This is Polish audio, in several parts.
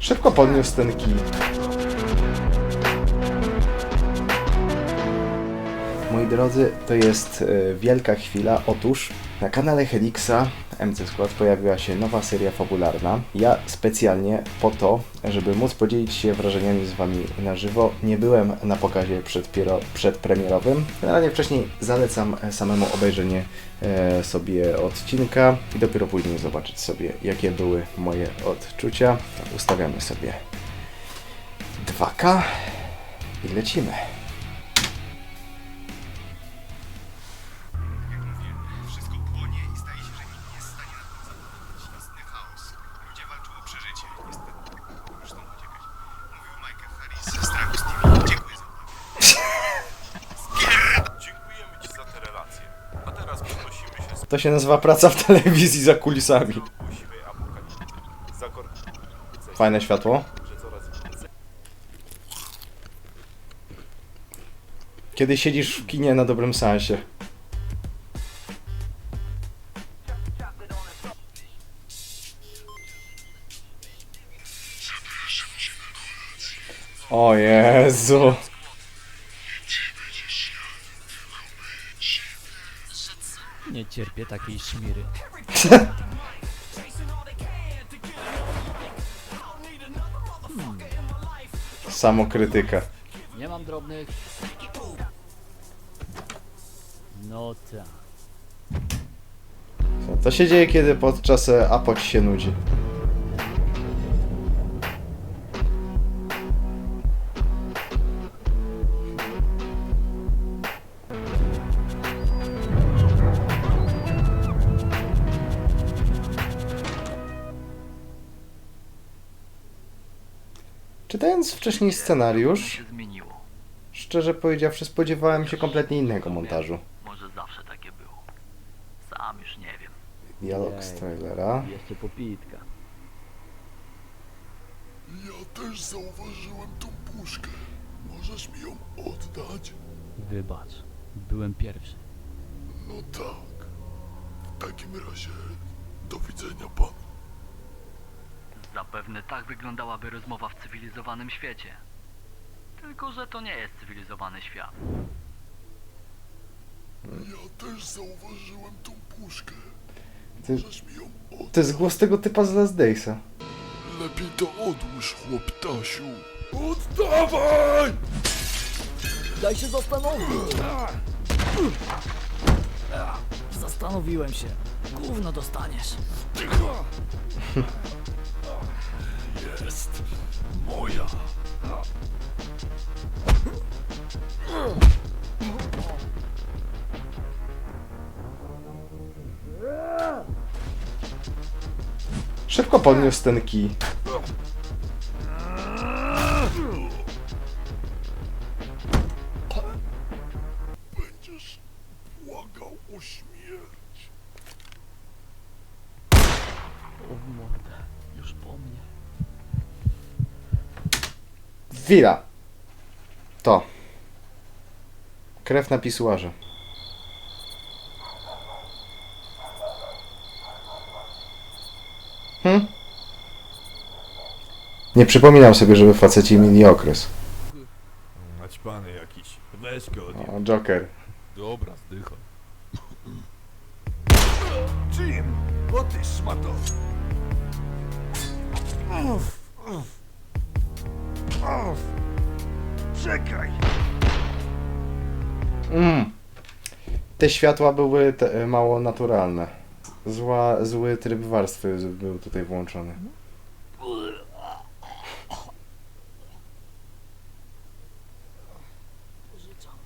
Szybko podniósł ten kij. Drodzy, to jest e, wielka chwila. Otóż na kanale Helixa MC Skład pojawiła się nowa seria fabularna. Ja specjalnie po to, żeby móc podzielić się wrażeniami z Wami na żywo, nie byłem na pokazie przedpiero, przedpremierowym. Generalnie wcześniej zalecam e, samemu obejrzenie e, sobie odcinka i dopiero później zobaczyć sobie, jakie były moje odczucia. Ustawiamy sobie 2K i lecimy. To się nazywa praca w telewizji za kulisami. Fajne światło. Kiedy siedzisz w kinie na dobrym sensie. O Jezu. Nie cierpię takiej szmiry. Samokrytyka. Nie mam drobnych. No tak. Co to się dzieje, kiedy podczas e, apoć się nudzi? Czytając wcześniej scenariusz, szczerze powiedziawszy, spodziewałem się kompletnie innego montażu. Może zawsze takie było. Sam już nie wiem. Dialog z trailera. Jeszcze popitka. Ja też zauważyłem tą puszkę. Możesz mi ją oddać? Wybacz. Byłem pierwszy. No tak. W takim razie do widzenia panu. Zapewne tak wyglądałaby rozmowa w cywilizowanym świecie. Tylko, że to nie jest cywilizowany świat. Ja też zauważyłem tą puszkę. Ty, Możesz mi ją oddać? to jest głos tego typa z Last Daysa. Lepiej to odłóż, chłoptasiu. Oddawaj! Daj się zastanowić! Zastanowiłem się. Gówno dostaniesz. Jest Szybko podniósł ten kij. Będziesz błagał o śmierć. O w mordę. Już po mnie. Chwila. To. Krew na pisuarze. Nie przypominam sobie, żeby faceci mieli okres. Naćpany jakiś. Weź go od O, Joker. Dobra, zdycha. Jim! O ty szmato! Uff! Uff! Uff! Czekaj! Mm. Te światła były te, mało naturalne. Zła, zły tryb warstwy był tutaj włączony.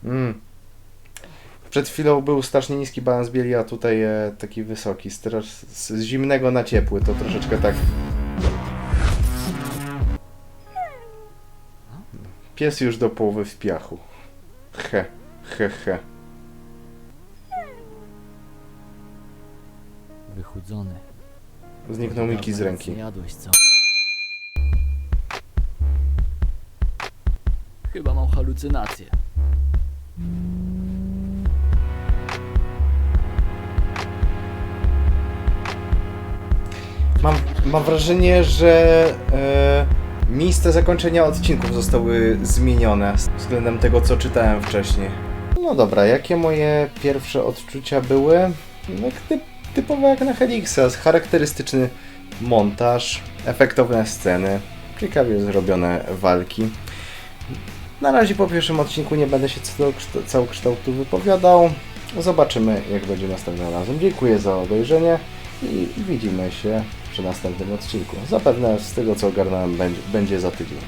Mm. Przed chwilą był strasznie niski balans bieli, a tutaj e, taki wysoki. Teraz z zimnego na ciepły to troszeczkę tak. Pies już do połowy w piachu. He, he, he. Wychudzony. Zniknął Miki z Dawno nic ręki. Jadłeś, co? Chyba mam halucynację. Mam, mam wrażenie, że e, miejsce zakończenia odcinków zostały zmienione względem tego, co czytałem wcześniej. No dobra, jakie moje pierwsze odczucia były? No, typ, typowo jak na Helixa, charakterystyczny montaż, efektowne sceny, ciekawie zrobione walki. Na razie po pierwszym odcinku nie będę się całokształtu wypowiadał. Zobaczymy, jak będzie następnym razem. Dziękuję za obejrzenie i widzimy się przy następnym odcinku. Zapewne z tego, co ogarnąłem, będzie za tydzień.